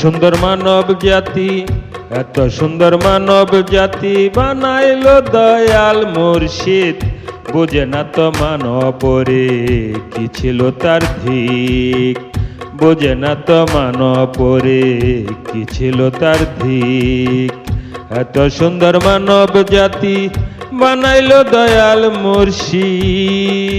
সুন্দর মানব জাতি এত সুন্দর মানব জাতি বানাইল দয়াল মুর্শিদ। বুঝে না তো মানবরে কি ছিল তার ধিক বুঝে না তো মানবরে কি ছিল তার ধিক এত সুন্দর মানব জাতি বানাইল দয়াল মুর্শিদ।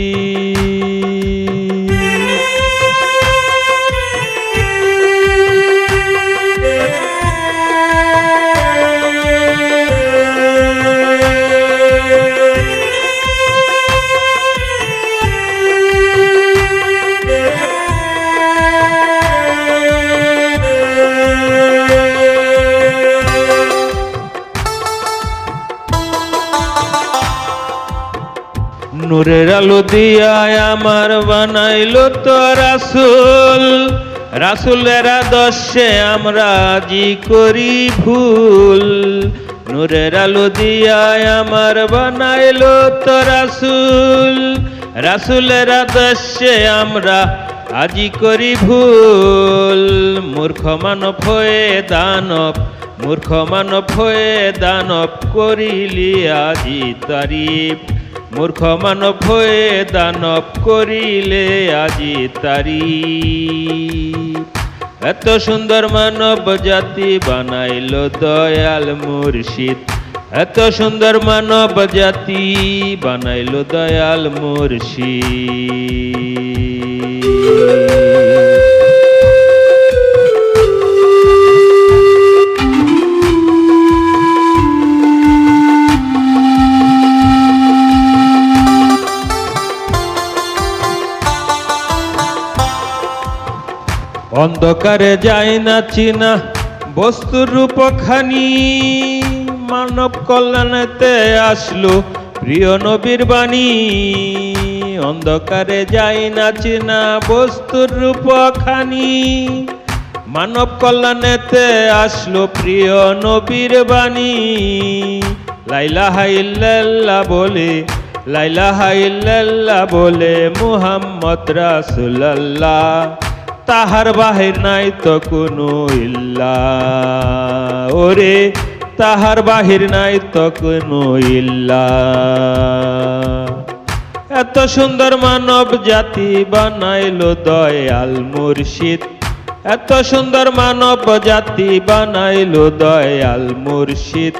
নূরের আলো দিয়ায় আমার বানাইলো তো রাসুল। রাসুলের আদর্শে আমরা জি করি ভুল। নূরের আলো দিয়ায় আমার বানাইলো তো রাসুল। রাসুলের আদর্শে আমরা আজি করি ভুল। মূর্খ মানব হয়ে দানব, মূর্খ মানব হয়ে দানব করিলি আজি তারিফ। মূর্খ মানব হয়ে দানব করিলে আজি তারি। এত সুন্দর মানব জাতি বানাইল দয়াল মুর্শিদ। এত সুন্দর মানব জাতি বানাইল দয়াল মুর্শিদ। অন্ধকারে যায় না চিনা বস্তুর রূপখানি। মানব কল্যাণেতে আসলো প্রিয় নবীর বাণী। অন্ধকারে যায় না চিনা বস্তুর রূপখানি। মানব কল্যাণেতে আসলো প্রিয় নবীর বাণী। লাইলাহা ইল্লাল্লাহ বলে, লাইলাহা ইল্লাল্লাহ বলে মুহাম্মদ রাসূলুল্লাহ। তাহার বাহির নাই তো কোনো ইল্লা। ওরে, তাহার বাহির নাই তো কোনো ইল্লা। এত সুন্দর মানব জাতি বানাইলো দয়াল মুর্শিদ। এত সুন্দর মানব জাতি বানাইলো দয়াল মুর্শিদ।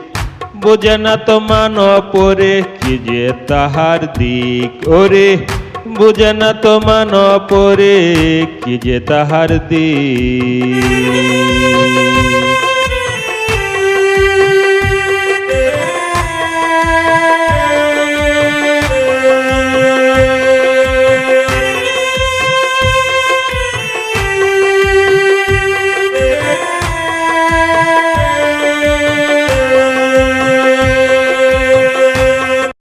বুঝে না তো মানব পরে কি যে তাহার দিক। ওরে বুঝে না তো পরে কি যে তাহার দিক